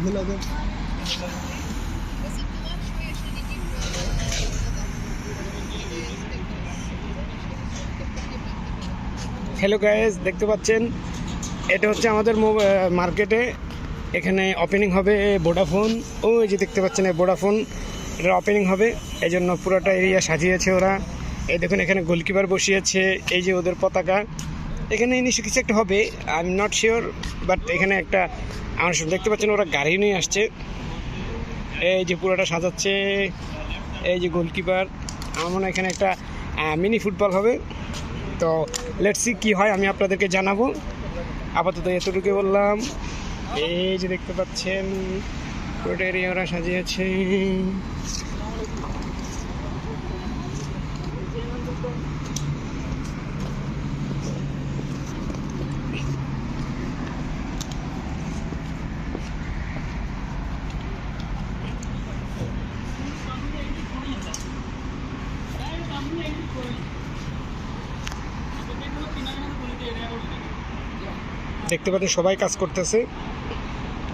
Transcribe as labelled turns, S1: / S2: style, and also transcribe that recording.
S1: Vlogger.
S2: Hello guys দেখতে পাচ্ছেন? এটা হচ্ছে আমাদের মার্কেটে এখানে ওপেনিং হবে ভোডাফোন ওই যে দেখতে পাচ্ছেন, এই ভোডাফোন এটা ওপেনিং হবে। এই জন্য পুরোটা এরিয়া সাজিয়েছে ওরা। এই দেখুন, এখানে গোলকিপার বসিয়েছে। এই যে ওদের পতাকা। এখানে নিশ্চয় কিছু একটা হবে I am not sure but এখানে একটা আমার দেখতে পাচ্ছেন ওরা গাড়ি নিয়ে আসছে। এই যে পুরোটা সাজাচ্ছে, এই যে গোলকিপার আমার মনে এখানে একটা মিনি ফুটবল হবে। তো লেটসি কি হয়, আমি আপনাদেরকে জানাব। আপাতত এতটুকু বললাম। এই যে দেখতে পাচ্ছেন পুরোটা এরিয়া ওরা সাজিয়েছে। দেখতে পাচ্ছেন সবাই কাজ করতেছে।